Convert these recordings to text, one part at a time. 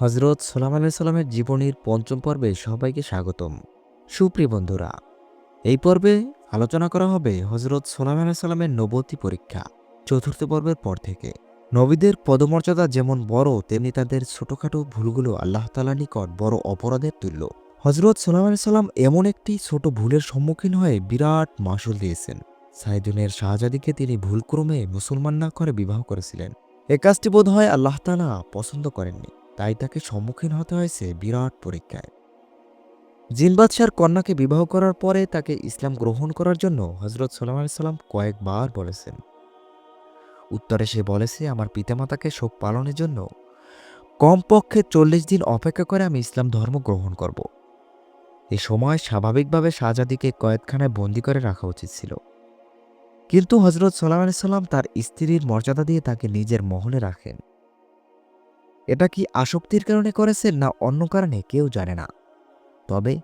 হজরত সোলাম আলাইসাল্লামের জীবনীর পঞ্চম পর্বে সবাইকে স্বাগতম। সুপ্রিয় বন্ধুরা, এই পর্বে আলোচনা করা হবে হজরত সোলাম আলাইসাল্লামের নবতী পরীক্ষা, চতুর্থ পর্বের পর থেকে। নবীদের পদমর্যাদা যেমন বড়, তেমনি তাদের ছোটখাটো ভুলগুলো আল্লাহ তালা নিকট বড় অপরাধের তুল্য। হজরত সোলাম আলাইসাল্লাম এমন একটি ছোট ভুলের সম্মুখীন হয়ে বিরাট মাসুল দিয়েছেন। সাইদুনের শাহজাদিকে তিনি ভুলক্রমে মুসলমান না করে বিবাহ করেছিলেন। এ কাজটি বোধ হয় আল্লাহ তালা পছন্দ করেননি। তাই তাকে সম্মুখীন হতে হয়েছে বিরাট পরীক্ষায়। জিন বাদশার কন্যাকে বিবাহ করার পরে তাকে ইসলাম গ্রহণ করার জন্য হজরত সাল্লাম সাল্লাম কয়েকবার বলেছেন। উত্তরে সে বলেছে, আমার পিতামাতাকে শোক পালনের জন্য কমপক্ষে চল্লিশ দিন অপেক্ষা করে আমি ইসলাম ধর্ম গ্রহণ করব। এ সময় স্বাভাবিকভাবে শাহজাদিকে কয়েদখানায় বন্দি করে রাখা উচিত ছিল। কিন্তু হজরত সাল্লাম সাল্লাম তার স্ত্রীর মর্যাদা দিয়ে তাকে নিজের মহলে রাখেন। এটা কি আসক্তির কারণে করেছেন না অন্য কারণে কেউ জানে না। তবে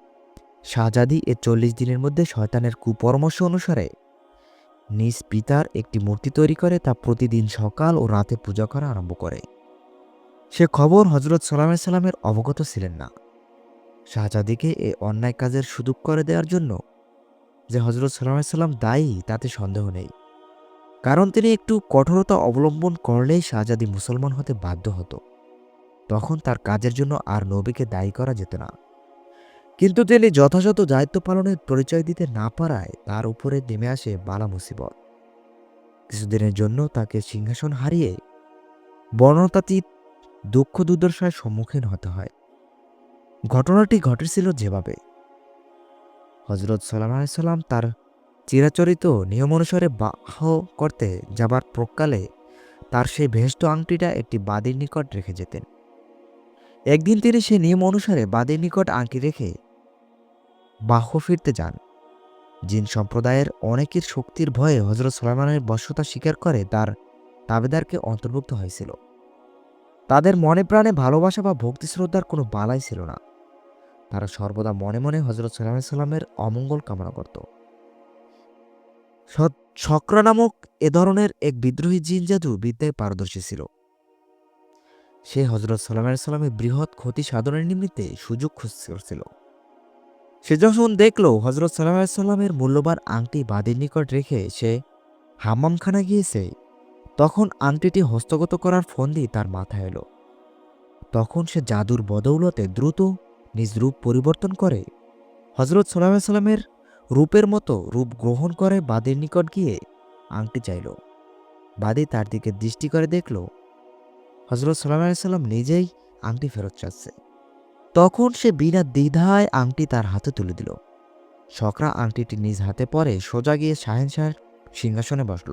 শাহজাদি এ চল্লিশ দিনের মধ্যে শয়তানের কুপরামর্শ অনুসারে নিজ পিতার একটি মূর্তি তৈরি করে তা প্রতিদিন সকাল ও রাতে পূজা করা আরম্ভ করে। সে খবর হজরত সালামের সালামের অবগত ছিলেন না। শাহজাদিকে এ অন্যায় কাজের সুযোগ করে দেওয়ার জন্য যে হজরত সালামের সাল্লাম দায়ী, তাতে সন্দেহ নেই। কারণ তিনি একটু কঠোরতা অবলম্বন করলেই শাহজাদি মুসলমান হতে বাধ্য হতো। তখন তার কাজের জন্য আর নবীকে দায়ী করা যেত না। কিন্তু তিনি যথাযথ দায়িত্ব পালনের পরিচয় দিতে না পারায় তার উপরে নেমে আসে বালা মুসিবত। কিছুদিনের জন্য তাকে সিংহাসন হারিয়ে বর্ণতাতীত দুঃখ দুর্দশার সম্মুখীন হতে হয়। ঘটনাটি ঘটেছিল যেভাবে। হজরত সাল্লাম আলাইসাল্লাম তার চিরাচরিত নিয়ম অনুসারে বাহ করতে যাবার প্রকালে তার সেই ভেষ্ট আংটিটা একটি বাদির নিকট রেখে যেতেন। একদিন তিনি সে নিয়ম অনুসারে বাদের নিকট আঁকি রেখে বাহ্য ফিরতে যান। জিন সম্প্রদায়ের অনেকের শক্তির ভয়ে হজরত সোলাইমানের বশ্যতা স্বীকার করে তার তাবেদারকে অন্তর্ভুক্ত হয়েছিল। তাদের মনে প্রাণে ভালোবাসা বা ভক্তি শ্রদ্ধার কোনো বালাই ছিল না। তারা সর্বদা মনে মনে হজরত সাল্লাম সাল্লামের অমঙ্গল কামনা করত। শক্র নামক এ ধরনের এক বিদ্রোহী জিন জাদু বিদ্যায় পারদর্শী ছিল। সে হজরত সাল্লাম সাল্লামের বৃহৎ ক্ষতি সাধনের নিমিত্তে সুযোগ খুঁজছিল। সে যখন দেখল হজরত সাল্লাম সাল্লামের মূল্যবান আংটি বাদের নিকট রেখে সে হাম্মামখানা গিয়েছে, তখন আংটিটি হস্তগত করার ফন্দি তার মাথায় এলো। তখন সে জাদুর বদৌলতে দ্রুত নিজ রূপ পরিবর্তন করে হজরত সাল্লাম সাল্লামের রূপের মতো রূপ গ্রহণ করে বাদের নিকট গিয়ে আংটি চাইল। বাদি তার দিকে দৃষ্টি করে দেখল হজরত সাল্লাম আলাইসাল্লাম নিজেই আংটি ফেরত চাচ্ছে। তখন সে বিনা দ্বিধায় আংটি তার হাতে তুলে দিল। শকরা আংটিটি নিজ হাতে পরে সোজা গিয়ে শাহেনশাহের সিংহাসনে বসল।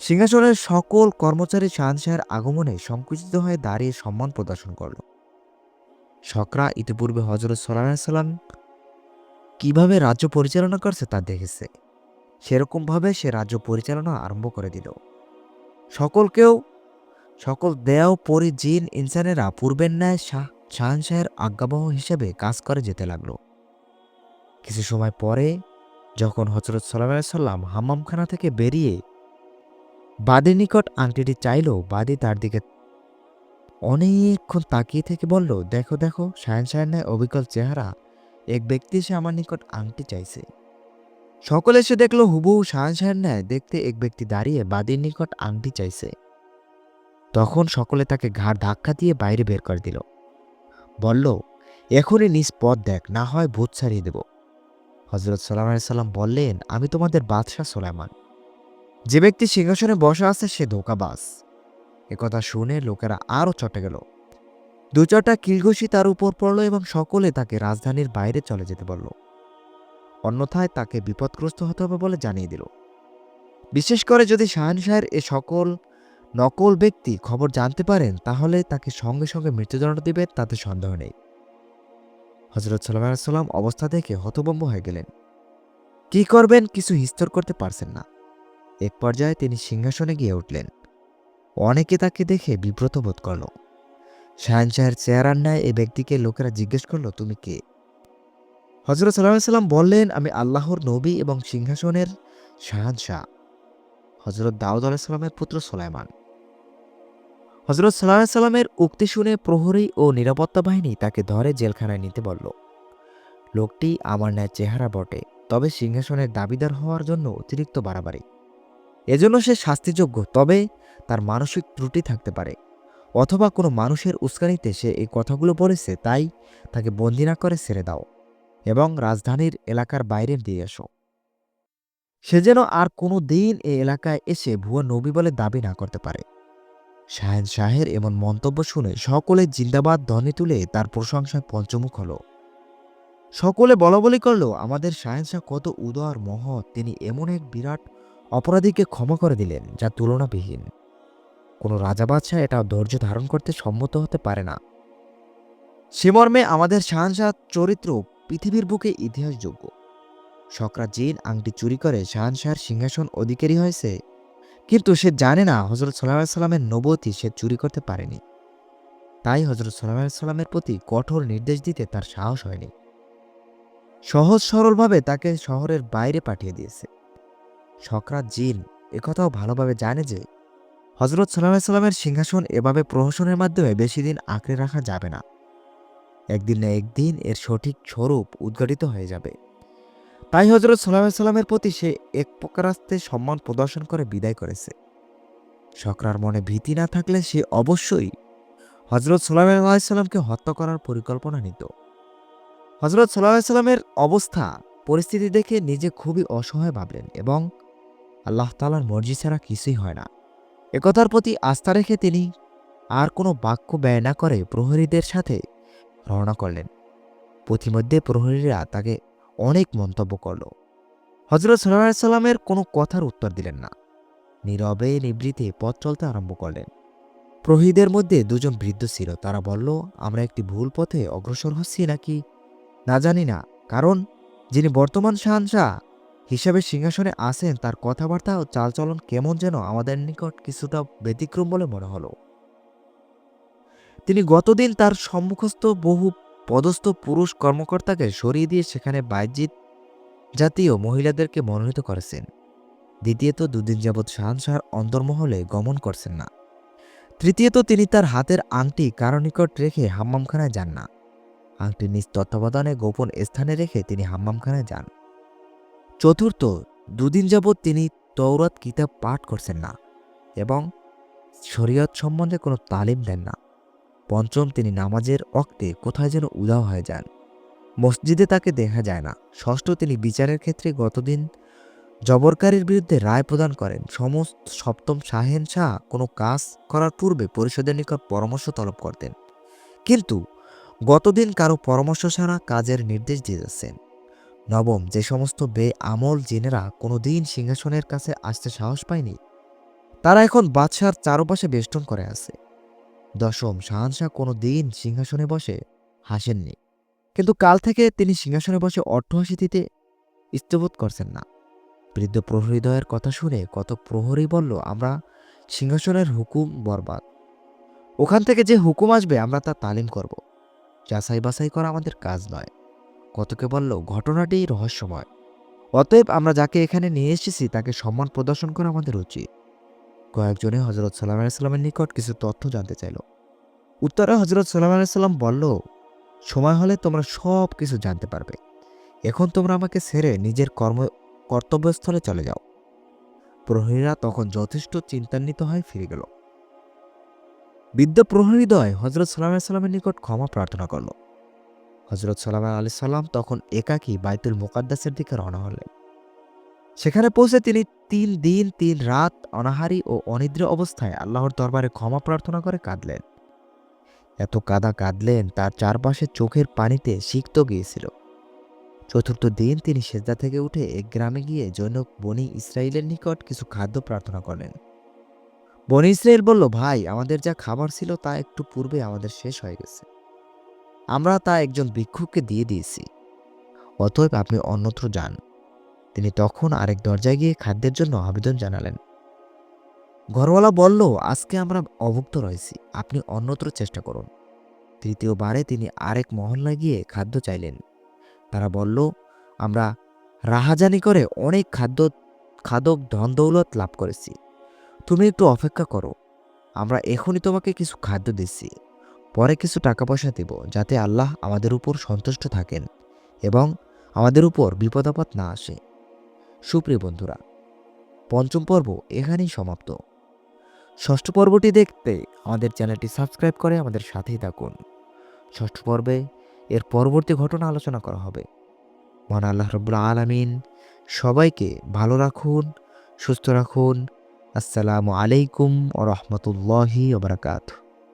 সিংহাসনের সকল কর্মচারী শাহেনশাহের আগমনে সংকুচিত হয়ে দাঁড়িয়ে সম্মান প্রদর্শন করল। শকরা ইতিপূর্বে হজরত সাল্লাহ সাল্লাম কীভাবে রাজ্য পরিচালনা করছে তা দেখেছে। সেরকমভাবে সে রাজ্য পরিচালনা আরম্ভ করে দিল। সকলকেও সকল দেয়াও পরি জিন ইনসানেরা পূর্বের ন্যায় শাহ শাহানশাহের আজ্ঞাবহ হিসেবে কাজ করে যেতে লাগল। কিছু সময় পরে যখন হজরত সাল্লাহ সাল্লাম হাম্মামখানা থেকে বেরিয়ে বাদের নিকট আংটিটি চাইল, বাদি তার দিকে অনেকক্ষণ তাকিয়ে থেকে বলল, দেখো দেখো শায়ন শাহের ন্যায় অবিকল চেহারা। এক ব্যক্তি এসে আমার নিকট আংটি চাইছে। সকলে এসে দেখল, হুবহু শাহান শাহের ন্যায়। দেখতে এক ব্যক্তি দাঁড়িয়ে বাদির নিকট আংটি চাইছে। তখন সকলে তাকে ঘাড় ধাক্কা দিয়ে বাইরে বের করে দিল। বলল, এখনই নিজ পথ দেখ, না হয় ভূত ছাড়িয়ে দেব। হজরত সাল্লাম সাল্লাম বললেন, আমি তোমাদের বাদশাহ সোলাইমান। যে ব্যক্তি সিংহাসনে বসা আছে, সে ধোকাবাস একথা শুনে লোকেরা আরও চটে গেল। দু চারটা কিলঘষি তার উপর পড়ল এবং সকলে তাকে রাজধানীর বাইরে চলে যেতে বলল। অন্যথায় তাকে বিপদগ্রস্ত হতে হবে বলে জানিয়ে দিল। বিশেষ করে যদি শাহানশাহের এ সকল নকল ব্যক্তি খবর জানতে পারেন, তাহলে তাকে সঙ্গে সঙ্গে মৃত্যুদণ্ড দিবে তাতে সন্দেহ নেই। হজরত সাল্লাহ সাল্লাম অবস্থা দেখে হতবম্ব হয়ে গেলেন। কি করবেন? কিছু হিস্তর করতে পারছেন না। এক পর্যায়ে তিনি সিংহাসনে গিয়ে উঠলেন। অনেকে তাকে দেখে বিব্রত বোধ করল। শাহানশাহের চেহারার ন্যায় এই ব্যক্তিকে লোকেরা জিজ্ঞেস করল, তুমি কে? হজরত সাল্লাহ সাল্লাম বললেন, আমি আল্লাহর নবী এবং সিংহাসনের শাহানশাহ। হজরত দাউদ আলাহিসাল্লামের পুত্র সোলাইমান। হজরত সাল্লাহ সাল্লামের উক্তি শুনে প্রহরী ও নিরাপত্তা বাহিনী তাকে ধরে জেলখানায় নিতে বলল। লোকটি আমার ন্যায় চেহারা বটে, তবে সিংহাসনের দাবিদার হওয়ার জন্য অতিরিক্ত বাড়াবাড়ি। এজন্য সে শাস্তিযোগ্য, তবে তার মানসিক ত্রুটি থাকতে পারে। অথবা কোনো মানুষের উস্কানিতে সে এই কথাগুলো বলেছে, তাই তাকে বন্দি না করে ছেড়ে দাও এবং রাজধানীর এলাকার বাইরে দিয়ে এসো। সে যেন আর কোনো দিন এ এলাকায় এসে ভুয়া নবী বলে দাবি না করতে পারে। শাহেন শাহের এমন মন্তব্য শুনে সকলে জিন্দাবাদ ধ্বনি তুলে তার প্রশংসায় পঞ্চমুখ হল। সকলে বলাবলি করল, আমাদের শাহেন শাহ কত উদার, মহৎ। তিনি এমন এক বিরাট অপরাধীকে ক্ষমা করে দিলেন, যা তুলনাবিহীন। কোনো রাজা বাদশাহ এটা ধৈর্য ধারণ করতে সম্মত হতে পারে না। সে মর্মে আমাদের শাহানশাহ চরিত্র পৃথিবীর বুকে ইতিহাসযোগ্য। শকরা জিন আংটি চুরি করে শাহানশাহর সিংহাসন অধিকারী হয়েছে। কিন্তু সে জানে না হজরত সাল্লাহ সাল্লামের নবতী সে চুরি করতে পারেনি। তাই হজরত সাল্লাহ সাল্লামের প্রতি কঠোর নির্দেশ দিতে তার সাহস হয়নি। সহজ সরলভাবে তাকে শহরের বাইরে পাঠিয়ে দিয়েছে। শকরাত জিন একথাও ভালোভাবে জানে যে হজরত সাল্লাহ সাল্লামের সিংহাসন এভাবে প্রহসনের মাধ্যমে বেশি দিন আঁকড়ে রাখা যাবে না। একদিন না একদিন এর সঠিক স্বরূপ উদ্ঘাটিত হয়ে যাবে। তাই হজরত সাল্লাহ সাল্লামের প্রতি সে এক প্রকার প্রকারাস্তে সম্মান প্রদর্শন করে বিদায় করেছে। শকরার মনে ভীতি না থাকলে সে অবশ্যই হজরত সাল্লাহ হত্যা করার পরিকল্পনা নিত। হজরত সাল্লাহ সাল্লামের অবস্থা, পরিস্থিতি দেখে নিজে খুবই অসহায় ভাবলেন এবং আল্লাহ তালার মর্জি ছাড়া কিছুই হয় না। একথার প্রতি আস্থা রেখে তিনি আর কোনো বাক্য ব্যয় না করে প্রহরীদের সাথে রওনা করলেন। পথিমধ্যে প্রহরীরা তাকে অনেক মন্তব্য করল। হজরত সাল্লাহ সাল্লামের কোনো কথার উত্তর দিলেন না। নীরবে নিবৃতে পথ চলতে আরম্ভ করলেন। প্রহরীদের মধ্যে দুজন বৃদ্ধ ছিল। তারা বলল, আমরা একটি ভুল পথে অগ্রসর হচ্ছি নাকি? না জানি না। কারণ, যিনি বর্তমান শাহানশাহ হিসাবে সিংহাসনে আসেন তার কথাবার্তা ও চালচলন কেমন যেন আমাদের নিকট কিছুটা ব্যতিক্রম বলে মনে হলো। তিনি গতদিন তার সম্মুখস্থ বহু পদস্থ পুরুষ কর্মকর্তাকে সরিয়ে দিয়ে সেখানে বাইজিৎ জাতীয় মহিলাদেরকে মনোনীত করেছেন। দ্বিতীয়ত দুদিন যাবৎ শাহানশাহর অন্তর্মহলে গমন করছেন না। তৃতীয়ত তিনি তার হাতের আংটি কারও নিকট রেখে হাম্মামখানায় যান না। আংটি নিজ তত্ত্বাবধানে গোপন স্থানে রেখে তিনি হাম্মামখানায় যান। চতুর্থ, দুদিন যাবৎ তিনি তৌরাত কিতাব পাঠ করছেন না এবং শরীয়ত সম্বন্ধে কোনো তালিম দেন না। পঞ্চম তিনি নামাজের অক্তে কোথায় যেন উদাও হয়ে যান। মসজিদে তাকে দেখা যায় না। ষষ্ঠ তিনি বিচারের ক্ষেত্রে গতদিন জবরকারীর বিরুদ্ধে রায় প্রদান করেন। সমস্ত সপ্তম শাহেন শাহ কোনো কাজ করার পূর্বে পরিষদের নিকট পরামর্শ তলব করতেন। কিন্তু গতদিন কারও পরামর্শ ছাড়া কাজের নির্দেশ দিয়ে যাচ্ছেন। নবম, যে সমস্ত বে আমল জিনেরা কোনোদিন সিংহাসনের কাছে আসতে সাহস পায়নি, তারা এখন বাদশার চারপাশে বেষ্টন করে আছে। দশম শাহানশাহ কোনো দিন সিংহাসনে বসে হাসেননি। কিন্তু কাল থেকে তিনি সিংহাসনে বসে অট্টহাসি দিতে ইস্তবোধ করছেন না। বৃদ্ধ প্রহরীদয়ের কথা শুনে কত প্রহরী বলল, আমরা সিংহাসনের হুকুম বরবাদ। ওখান থেকে যে হুকুম আসবে, আমরা তা তালিম করব। যাচাই বাছাই করা আমাদের কাজ নয়। কতকে বলল, ঘটনাটি রহস্যময়। অতএব আমরা যাকে এখানে নিয়ে এসেছি, তাকে সম্মান প্রদর্শন করা আমাদের উচিত। কয়েকজনে হজরত সাল্লাম আলাইসাল্লামের নিকট কিছু তথ্য জানতে চাইল। উত্তরে হজরত সাল্লাম আলাইসাল্লাম বলল, সময় হলে তোমরা সব কিছু জানতে পারবে। এখন তোমরা আমাকে ছেড়ে নিজের কর্ম, কর্তব্যস্থলে চলে যাও। প্রহরীরা তখন যথেষ্ট চিন্তান্বিত হয়ে ফিরে গেল। বৃদ্ধ প্রহরীদয় হজরত সাল্লাম সাল্লামের নিকট ক্ষমা প্রার্থনা করল। হজরত সাল্লাম আলি সাল্লাম তখন একাকী বাইতুল মোকাদ্দাসের দিকে রওনা হলেন। সেখানে পৌঁছে তিনি তিন দিন তিন রাত, অনাহারি ও অনিদ্র অবস্থায় আল্লাহর দরবারে ক্ষমা প্রার্থনা করে কাঁদলেন। এত কাদা কাঁদলেন, তার চারপাশে চোখের পানিতে সিক্ত গিয়েছিল। চতুর্থ দিন তিনি সেজদা থেকে উঠে এক গ্রামে গিয়ে জৈনক বনি ইসরায়েলের নিকট কিছু খাদ্য প্রার্থনা করলেন। বনি ইসরায়েল বলল, ভাই, আমাদের যা খাবার ছিল তা একটু পূর্বে আমাদের শেষ হয়ে গেছে। আমরা তা একজন ভিক্ষুককে দিয়ে দিয়েছি। অতএব আপনি অন্যত্র যান। তিনি তখন আরেক দরজায় গিয়ে খাদ্যের জন্য আবেদন জানালেন। ঘরওয়ালা বলল, আজকে আমরা অভুক্ত রয়েছি, আপনি অন্যত্র চেষ্টা করুন। তৃতীয়বারে তিনি আরেক মহল্লায় গিয়ে খাদ্য চাইলেন। তারা বলল, আমরা রাহাজানি করে অনেক খাদ্য, খাদক ধন দৌলত লাভ করেছি। তুমি একটু অপেক্ষা করো, আমরা এখনই তোমাকে কিছু খাদ্য দিচ্ছি। পরে কিছু টাকা পয়সা দেব, যাতে আল্লাহ আমাদের উপর সন্তুষ্ট থাকেন এবং আমাদের উপর বিপদাপদ না আসে। সুপ্রিয় বন্ধুরা, পঞ্চম পর্ব এখানেই সমাপ্ত। ষষ্ঠ পর্বটি দেখতে আমাদের চ্যানেলটি সাবস্ক্রাইব করে আমাদের সাথেই থাকুন। ষষ্ঠ পর্বে এর পরবর্তী ঘটনা আলোচনা করা হবে। মহান আল্লাহ রব্বুল আলমিন সবাইকে ভালো রাখুন, সুস্থ রাখুন। আসসালামু আলাইকুম ও রহমতুল্লাহি ওবরাকাতু